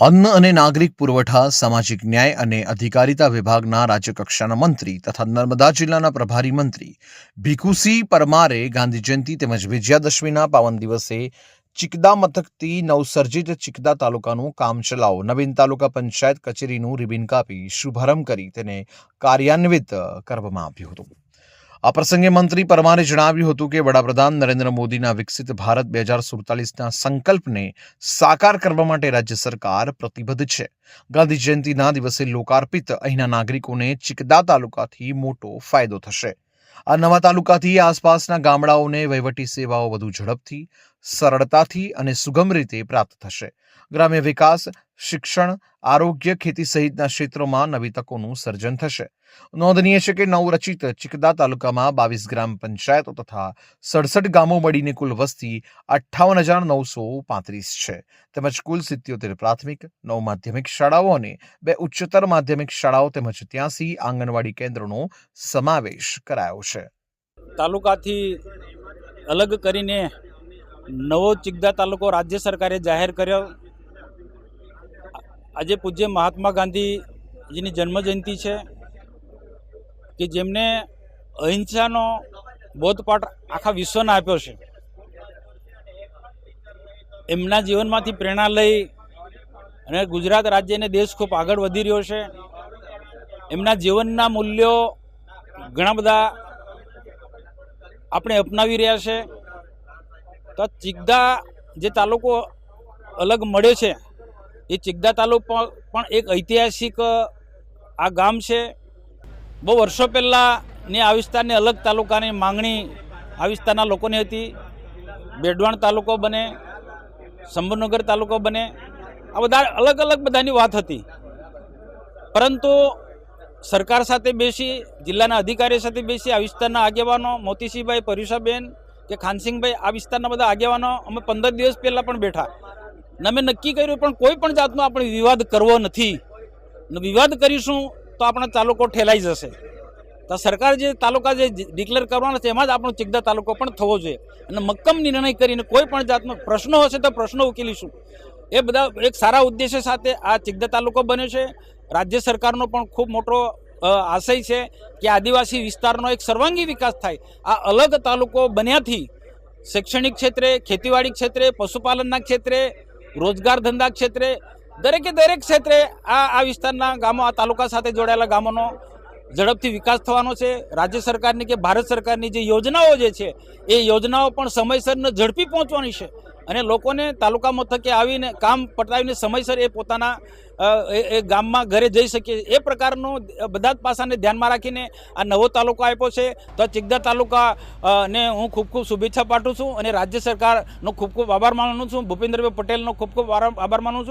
અન્ન અને નાગરિક પુરવઠા, સામાજિક ન્યાય અને અધિકારિતા વિભાગના રાજ્યકક્ષાના મંત્રી તથા નર્મદા જિલ્લાના પ્રભારી મંત્રી ભીખુસિંહ પરમારે ગાંધી જયંતિ તેમજ વિજયાદશમીના પાવન દિવસે ચિકદા મથકથી નવસર્જિત ચિકદા તાલુકાનું કામચલાઉ નવીન તાલુકા પંચાયત કચેરીનું રિબિન કાપી શુભારંભ કરી તેને કાર્યાન્વિત કરવામાં આવ્યું હતું. આ પ્રસંગે મંત્રી પરમારે જણાવ્યું હતું કે વડાપ્રધાન નરેન્દ્ર મોદીના વિકસિત ભારત બે હજાર સુડતાલીસના સંકલ્પને સાકાર કરવા માટે રાજ્ય સરકાર પ્રતિબદ્ધ છે. ગાંધી જયંતિના દિવસે લોકાર્પિત અહીંના નાગરિકોને ચિકદા તાલુકાથી મોટો ફાયદો થશે. આ નવા તાલુકાથી આસપાસના ગામડાઓને વહીવટી સેવાઓ વધુ ઝડપથી, સરળતાથી અને સુગમ રીતે પ્રાપ્ત થશે. ગ્રામ્ય વિકાસ શિક્ષણ, આરોગ્ય ખેતી સહિતના ક્ષેત્રોમાં નવી તકોનું સર્જન થશે. નોંધનીય છે કે નવરચિત ચિકદા તાલુકામાં બાવીસ ગ્રામ પંચાયતો તથા સડસઠ ગામો મળીને કુલ વસ્તી અઠ્ઠાવન હજાર નવસો પાંત્રીસ છે. તેમજ કુલ સિત્યોતેર પ્રાથમિક, નવ માધ્યમિક શાળાઓ અને બે ઉચ્ચતર માધ્યમિક શાળાઓ તેમજ ત્યાંસી આંગણવાડી કેન્દ્રોનો સમાવેશ કરાયો છે. તાલુકાથી અલગ કરીને નવો ચિકદા તાલુકો રાજ્ય સરકારે જાહેર કર્યો. આજે પૂજ્ય મહાત્મા ગાંધીજીની જન્મજયંતિ છે કે જેમને અહિંસાનો બોધપાઠ આખા વિશ્વને આપ્યો છે. એમના જીવનમાંથી પ્રેરણા લઈ અને ગુજરાત રાજ્ય અને દેશ ખૂબ આગળ વધી રહ્યો છે. એમના જીવનના મૂલ્યો ઘણા બધા આપણે અપનાવી રહ્યા છે. તો ચિકદા જે તાલુકો અલગ મળે છે એ ચિકદા તાલુકો પણ એક ઐતિહાસિક આ ગામ છે. બહુ વર્ષો પહેલાંની આ વિસ્તારની અલગ તાલુકાની માંગણી આ વિસ્તારના લોકોની હતી. બેડવાણ તાલુકો બને શંભુનગર તાલુકો બને, આ બધા અલગ અલગ બધાની વાત હતી. પરંતુ સરકાર સાથે બેસી, જિલ્લાના અધિકારી સાથે બેસી આ વિસ્તારના આગેવાનો મોતીસિંહભાઈ પરુષાબેન કે ખાનસિંહભાઈ, આ વિસ્તારના બધા આગેવાનો અમે પંદર દિવસ પહેલાં પણ બેઠા. ને અમે નક્કી કર્યું પણ કોઈ પણ જાતનો આપણે વિવાદ કરવો નથી. ને વિવાદ કરીશું તો આપણો તાલુકો ઠેલાઈ જશે. તો સરકાર જે તાલુકા જે ડિક્લેર કરવાના છે એમાં જ આપણો ચિગદા તાલુકો પણ થવો જોઈએ. અને મક્કમ નિર્ણય કરીને કોઈ પણ જાતનો પ્રશ્નો હશે તો પ્રશ્નો ઉકેલીશું. એ બધા એક સારા ઉદ્દેશ્ય સાથે આ ચિગદા તાલુકો બન્યો છે. રાજ્ય સરકારનો પણ ખૂબ મોટો આશય છે કે આદિવાસી વિસ્તારનો એક સર્વાંગી વિકાસ થાય. આ અલગ તાલુકો બન્યાથી શૈક્ષણિક ક્ષેત્રે, ખેતીવાડી ક્ષેત્રે, પશુપાલનના ક્ષેત્રે રોજગાર ધંધા ક્ષેત્રે, દરેકે દરેક ક્ષેત્રે આ આ વિસ્તારના ગામો, આ તાલુકા સાથે જોડાયેલા ગામોનો ઝડપથી વિકાસ થવાનો છે. રાજ્ય સરકારની કે ભારત સરકારની જે યોજનાઓ જે છે, એ યોજનાઓ પણ સમયસરને ઝડપી પહોંચવાની છે. અને લોકોને તાલુકા મથકે આવીને કામ પટાવીને સમયસર એ પોતાના એ ગામમાં ઘરે જઈ શકીએ એ પ્રકારનો બધા જ પાસાને ધ્યાનમાં રાખીને આ નવો તાલુકો આપ્યો છે. તો ચિકદા તાલુકા ને હું ખૂબ ખૂબ શુભેચ્છા પાઠવું છું અને રાજ્ય સરકારનો ખૂબ ખૂબ આભાર માનું છું. ભૂપેન્દ્રભાઈ પટેલનો ખૂબ ખૂબ આભાર માનું છું.